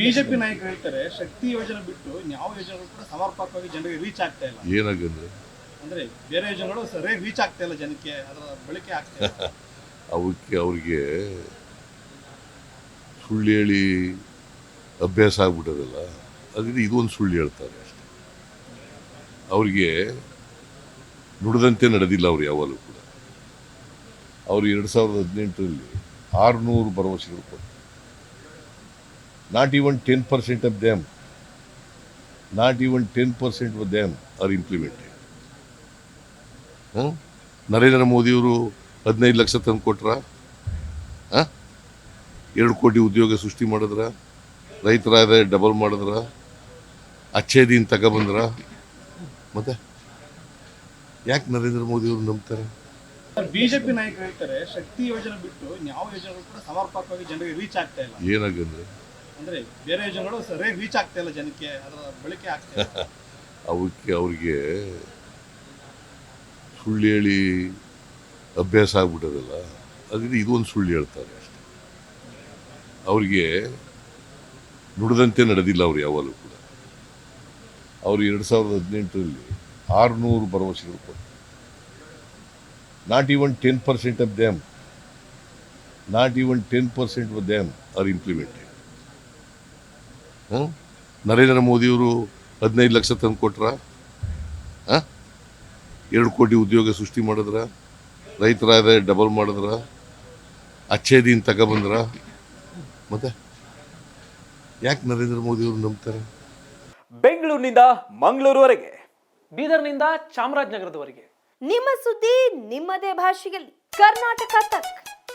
BJP ನಾಯಕರು ಹೇಳ್ತಾರೆ ಶಕ್ತಿ ಯೋಜನೆ ಬಿಟ್ಟು ಯಾವ ಯೋಜನೆಗಳು ಕೂಡ ಸಮರ್ಪಕವಾಗಿ ಜನರಿಗೆ ರೀಚ್ ಆಗ್ತಾ ಇಲ್ಲ. ಏನಾಗಂದ್ರೆ ಅಂದ್ರೆ ಬೇರೆ ಯೋಜನೆಗಳು ಸರಿಯಾಗಿ ರೀಚ್ ಆಗ್ತಾ ಇಲ್ಲ ಜನಕ್ಕೆ ಅದರ ಬಳಕೆ ಆಗ್ತಾ ಇಲ್ಲ. ಅವಕ್ಕೆ ಅವ್ರಿಗೆ ಸುಳ್ಳು ಹೇಳಿ ಅಭ್ಯಾಸ ಆಗ್ಬಿಟ್ಟದಲ್ಲ ಅದರಿಂದ ಇದೊಂದು ಸುಳ್ಳು ಹೇಳ್ತಾರೆ ಅಷ್ಟೇ. ಅವ್ರಿಗೆ ನುಡಿದಂತೆ ನಡೆದಿಲ್ಲ ಅವ್ರು ಯಾವಾಗಲೂ ಕೂಡ. ಅವರು ಎರಡು ಸಾವಿರದ ಹದಿನೆಂಟರಲ್ಲಿ ಆರುನೂರು ಭರವಸೆಗಳು ಕೊಟ್ಟರು. Not even ten percent of damn not even ten percent of damn are implemented Narendra ಮೋದಿಯವರು ಹದಿನೈದು ಲಕ್ಷ ತಂದು ಕೊಟ್ರ? ಎರಡು ಕೋಟಿ ಉದ್ಯೋಗ ಸೃಷ್ಟಿ ಮಾಡಿದ್ರ? ರೈತರ ಆದಾಯ ಡಬಲ್ ಮಾಡಿದ್ರ ಅಚ್ಚೇದಿನ ತಗೊಬಂದ್ರ ಮತ್ತೆ? ಯಾಕೆ ನರೇಂದ್ರ ಮೋದಿಯವರು ನಂಬ್ತಾರೆ? ಬಿಜೆಪಿ ನಾಯಕರು ಹೇಳ್ತಾರೆ ಶಕ್ತಿ ಯೋಜನೆ ಬಿಟ್ಟು ಯಾವ ಯೋಜನೆ ಕೂಡ ಸಮರ್ಪಕವಾಗಿ ಜನರಿಗೆ ರೀಚ್ ಆಗ್ತಾ ಇಲ್ಲ. ಏನಾಗಂದ್ರೆ ಬೇರೆ ಯೋಜನೆಗಳು ಸರಿಯಾಗಿ ರೀಚ್ ಆಗ್ತಾ ಇಲ್ಲ ಜನಕ್ಕೆ, ಅದರ ಬಳಕೆ ಆಗ್ತಾ ಅವಕ್ಕೆ ಅವ್ರಿಗೆ ಸುಳ್ಳು ಹೇಳಿ ಅಭ್ಯಾಸ ಆಗ್ಬಿಟ್ಟದಲ್ಲ, ಅದರಿಂದ ಇದೊಂದು ಸುಳ್ಳು ಹೇಳ್ತಾರೆ ಅಷ್ಟೇ. ಅವ್ರಿಗೆ ನುಡಿದಂತೆ ನಡೆದಿಲ್ಲ ಅವ್ರು ಯಾವಾಗಲೂ ಕೂಡ. ಅವರು ಎರಡು ಸಾವಿರದ ಹದಿನೆಂಟರಲ್ಲಿ ಆರುನೂರು ಭರವಸೆಗಳು ಕೊಟ್ಟರು. Not even ten percent of damn not even ten percent of damn are implemented Narendra ಮೋದಿಯವರು ಹದಿನೈದು ಲಕ್ಷ ತಂದು ಕೊಟ್ರ? ಎರಡು ಕೋಟಿ ಉದ್ಯೋಗ ಸೃಷ್ಟಿ ಮಾಡಿದ್ರ? ರೈತರ ಆದಾಯ ಡಬಲ್ ಮಾಡಿದ್ರ? ಅಚ್ಚೇದಿನ ತಗೊಬಂದ್ರ? ಮತ್ತೆ? ಯಾಕೆ ನರೇಂದ್ರ ಮೋದಿಯವರು ನಂಬ್ತಾರೆ? ಬೆಂಗಳೂರಿನಿಂದ ಮಂಗಳೂರುವರೆಗೆ ಬೀದರ್ನಿಂದ ಚಾಮರಾಜನಗರದವರೆಗೆ. ನಿಮ್ಮ ಸುದ್ದಿ ನಿಮ್ಮದೇ ಭಾಷೆಯಲ್ಲಿ. ಕರ್ನಾಟಕ ತಕ್.